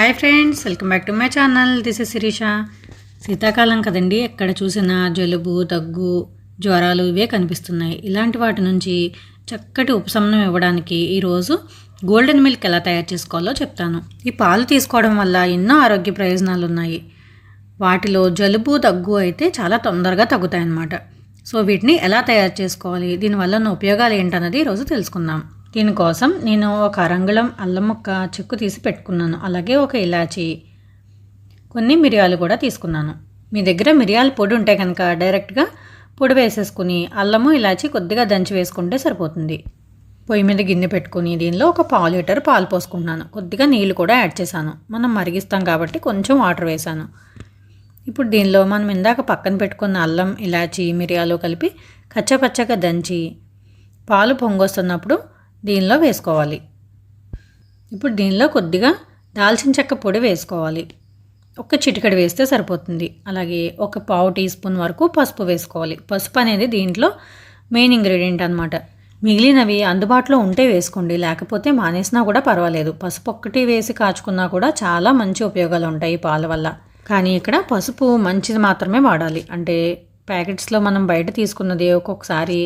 Hi friends welcome back to my channel. This is Sirisha. శీతాకాలం కదండి ఎక్కడ చూసినా జలుబు దగ్గు జ్వరాలు ఇవే కనిపిస్తున్నాయి. ఇలాంటి వాటి నుంచి చక్కటి ఉపశమనం ఇవ్వడానికి ఈరోజు గోల్డెన్ మిల్క్ ఎలా తయారు చేసుకోవాలో చెప్తాను. ఈ పాలు తీసుకోవడం వల్ల ఎన్నో ఆరోగ్య ప్రయోజనాలు ఉన్నాయి. వాటిలో జలుబు దగ్గు అయితే చాలా తొందరగా తగ్గుతాయి అన్నమాట సో వీటిని ఎలా తయారు చేసుకోవాలి? దీనివల్ల ఉన్న ఉపయోగాలు ఏంటన్నది ఈరోజు తెలుసుకుందాం. దీనికోసం నేను ఒక అరంగుళం అల్లం ముక్క చెక్కు తీసి పెట్టుకున్నాను. అలాగే ఒక ఇలాచి కొన్ని మిరియాలు కూడా తీసుకున్నాను. మీ దగ్గర మిరియాల పొడి ఉంటే కనుక డైరెక్ట్గా పొడి వేసేసుకుని అల్లము ఇలాచి కొద్దిగా దంచి వేసుకుంటే సరిపోతుంది. పొయ్యి మీద గిన్నె పెట్టుకుని దీనిలో ఒక పావు లీటర్ పాలు పోసుకుంటున్నాను. కొద్దిగా నీళ్ళు కూడా యాడ్ చేశాను. మనం మరిగిస్తాం కాబట్టి కొంచెం వాటర్ వేసాను ఇప్పుడు దీనిలో మనం ఇందాక పక్కన పెట్టుకున్న అల్లం ఇలాచి మిరియాలు కలిపి కచ్చపచ్చగా దంచి పాలు పొంగొస్తున్నప్పుడు దీనిలో వేసుకోవాలి. ఇప్పుడు దీనిలో కొద్దిగా దాల్చిన చెక్క పొడి వేసుకోవాలి. ఒక చిటికడి వేస్తే సరిపోతుంది. అలాగే ఒక పావు టీ స్పూన్ వరకు పసుపు వేసుకోవాలి. పసుపు అనేది దీంట్లో మెయిన్ ఇంగ్రీడియంట్ అనమాట మిగిలినవి అందుబాటులో ఉంటే వేసుకోండి. లేకపోతే మానేసినా కూడా పర్వాలేదు. పసుపు ఒక్కటి వేసి కాచుకున్నా కూడా చాలా మంచి ఉపయోగాలు ఉంటాయి పాల వల్ల. కానీ ఇక్కడ పసుపు మంచిది మాత్రమే వాడాలి. అంటే ప్యాకెట్స్లో మనం బయట తీసుకున్నది ఒక్కొక్కసారి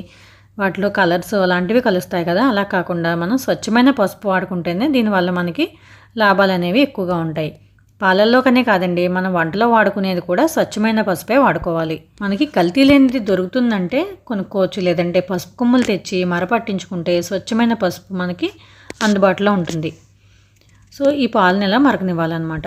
వాటిలో కలర్స్ అలాంటివి కలుస్తాయి కదా అలా కాకుండా మనం స్వచ్ఛమైన పసుపు వాడుకుంటేనే దీనివల్ల మనకి లాభాలు అనేవి ఎక్కువగా ఉంటాయి. పాలల్లోకనే కాదండి మనం వంటలో వాడుకునేది కూడా స్వచ్ఛమైన పసుపే వాడుకోవాలి. మనకి కల్తీ లేనిది దొరుకుతుందంటే కొనుక్కోవచ్చు లేదంటే పసుపు కొమ్ములు తెచ్చి మరపట్టించుకుంటే స్వచ్ఛమైన పసుపు మనకి అందుబాటులో ఉంటుంది. సో ఈ పాలను ఎలా మరకనివ్వాలన్నమాట.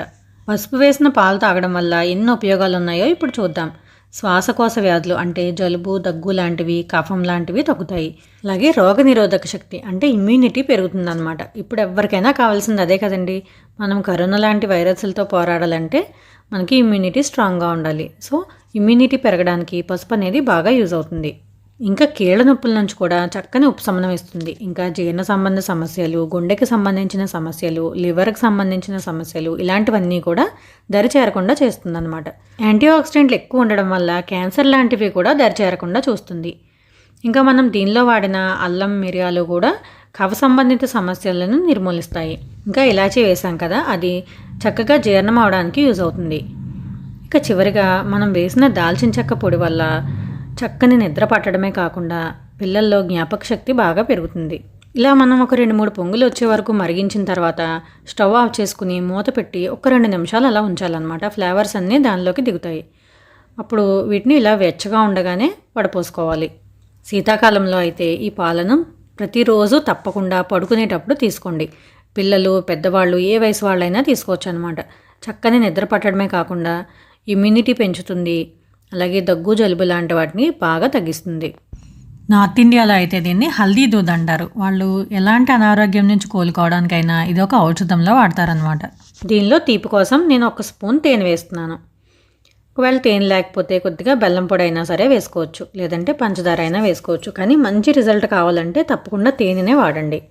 పసుపు వేసిన పాలు తాగడం వల్ల ఎన్ని ఉపయోగాలు ఉన్నాయో ఇప్పుడు చూద్దాం. శ్వాసకోశ వ్యాధులు అంటే జలుబు దగ్గు లాంటివి కఫం లాంటివి తగ్గుతాయి. అలాగే రోగనిరోధక శక్తి అంటే ఇమ్యూనిటీ పెరుగుతుందన్నమాట. ఇప్పుడు ఎవరికైనా కావాల్సింది అదే కదండి. మనం కరోనా లాంటి వైరస్లతో పోరాడాలంటే మనకి ఇమ్యూనిటీ స్ట్రాంగ్గా ఉండాలి. సో ఇమ్యూనిటీ పెరగడానికి పసుపు అనేది బాగా యూజ్ అవుతుంది. ఇంకా కీళ్ళ నొప్పుల నుంచి కూడా చక్కని ఉపశమనం ఇస్తుంది. ఇంకా జీర్ణ సంబంధ సమస్యలు గుండెకి సంబంధించిన సమస్యలు లివర్కి సంబంధించిన సమస్యలు ఇలాంటివన్నీ కూడా దరి చేరకుండా చేస్తుందన్నమాట. యాంటీ ఆక్సిడెంట్లు ఎక్కువ ఉండడం వల్ల క్యాన్సర్ లాంటివి కూడా దరి చేరకుండా చూస్తుంది. ఇంకా మనం దీనిలో వాడిన అల్లం మిరియాలు కూడా కఫ సంబంధిత సమస్యలను నిర్మూలిస్తాయి. ఇంకా ఇలాచీ వేసాం కదా అది చక్కగా జీర్ణం అవడానికి యూజ్ అవుతుంది. ఇక చివరిగా మనం వేసిన దాల్చిన చెక్క పొడి వల్ల చక్కని నిద్ర పట్టడమే కాకుండా పిల్లల్లో జ్ఞాపక శక్తి బాగా పెరుగుతుంది. ఇలా మనం ఒక రెండు మూడు పొంగులు వచ్చే వరకు మరిగించిన తర్వాత స్టవ్ ఆఫ్ చేసుకుని మూత పెట్టి ఒక రెండు నిమిషాలు అలా ఉంచాలన్నమాట. ఫ్లేవర్స్ అన్నీ దానిలోకి దిగుతాయి. అప్పుడు వీటిని ఇలా వెచ్చగా ఉండగానే వడపోసుకోవాలి. శీతాకాలంలో అయితే ఈ పాలను ప్రతిరోజు తప్పకుండా పడుకునేటప్పుడు తీసుకోండి. పిల్లలు పెద్దవాళ్ళు ఏ వయసు వాళ్ళైనా తీసుకోవచ్చు అనమాట చక్కని నిద్ర పట్టడమే కాకుండా ఇమ్యూనిటీ పెంచుతుంది. అలాగే దగ్గు జలుబు లాంటి వాటిని బాగా తగ్గిస్తుంది. నార్త్ ఇండియాలో అయితే దీన్ని హల్దీ దూద్ అంటారు. వాళ్ళు ఎలాంటి అనారోగ్యం నుంచి కోలుకోవడానికైనా ఇది ఒక ఔషధంలో వాడతారనమాట దీనిలో తీపి కోసం నేను ఒక స్పూన్ తేనె వేస్తున్నాను. ఒకవేళ తేనె లేకపోతే కొద్దిగా బెల్లం పొడి అయినా సరే వేసుకోవచ్చు. లేదంటే పంచదార అయినా వేసుకోవచ్చు. కానీ మంచి రిజల్ట్ కావాలంటే తప్పకుండా తేనెనే వాడండి.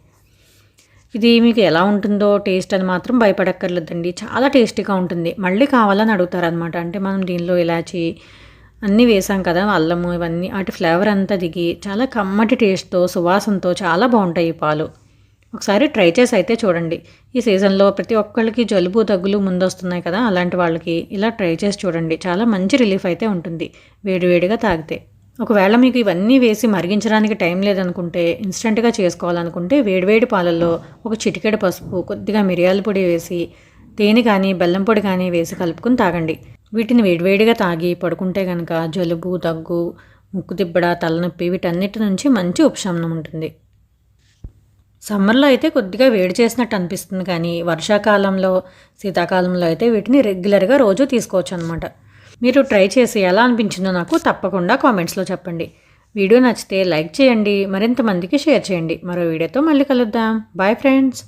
ఇది మీకు ఎలా ఉంటుందో టేస్ట్ అని మాత్రం భయపడక్కర్లేదండి. చాలా టేస్టీగా ఉంటుంది. మళ్ళీ కావాలని అడుగుతారనమాట అంటే మనం దీనిలో ఇలాచి అన్నీ వేసాం కదా అల్లము ఇవన్నీ వాటి ఫ్లేవర్ అంతా దిగి చాలా కమ్మటి టేస్ట్తో సువాసనతో చాలా బాగుంటాయి ఈ పాలు. ఒకసారి ట్రై చేసి అయితే చూడండి. ఈ సీజన్లో ప్రతి ఒక్కళ్ళకి జలుబు దగ్గులు ముందొస్తున్నాయి కదా అలాంటి వాళ్ళకి ఇలా ట్రై చేసి చూడండి. చాలా మంచి రిలీఫ్ అయితే ఉంటుంది. వేడివేడిగా తాగితే. ఒకవేళ మీకు ఇవన్నీ వేసి మరిగించడానికి టైం లేదనుకుంటే ఇన్స్టెంట్గా చేసుకోవాలనుకుంటే వేడివేడి పాలల్లో ఒక చిటికెడు పసుపు కొద్దిగా మిరియాల పొడి వేసి తేనె కానీ బెల్లం పొడి కానీ వేసి కలుపుకుని తాగండి. వీటిని వేడివేడిగా తాగి పడుకుంటే కనుక జలుబు దగ్గు ముక్కు దిబ్బడ తలనొప్పి వీటన్నిటి నుంచి మంచి ఉపశమనం ఉంటుంది. సమ్మర్లో అయితే కొద్దిగా వేడి చేసినట్టు అనిపిస్తుంది కానీ వర్షాకాలంలో శీతాకాలంలో అయితే వీటిని రెగ్యులర్గా రోజు తీసుకోవచ్చు అనమాట మీరు ట్రై చేసి ఎలా అనిపించిందో నాకు తప్పకుండా కామెంట్స్లో చెప్పండి. వీడియో నచ్చితే లైక్ చేయండి మరింత మందికి షేర్ చేయండి. మరో వీడియోతో మళ్ళీ కలుద్దాం. Bye friends!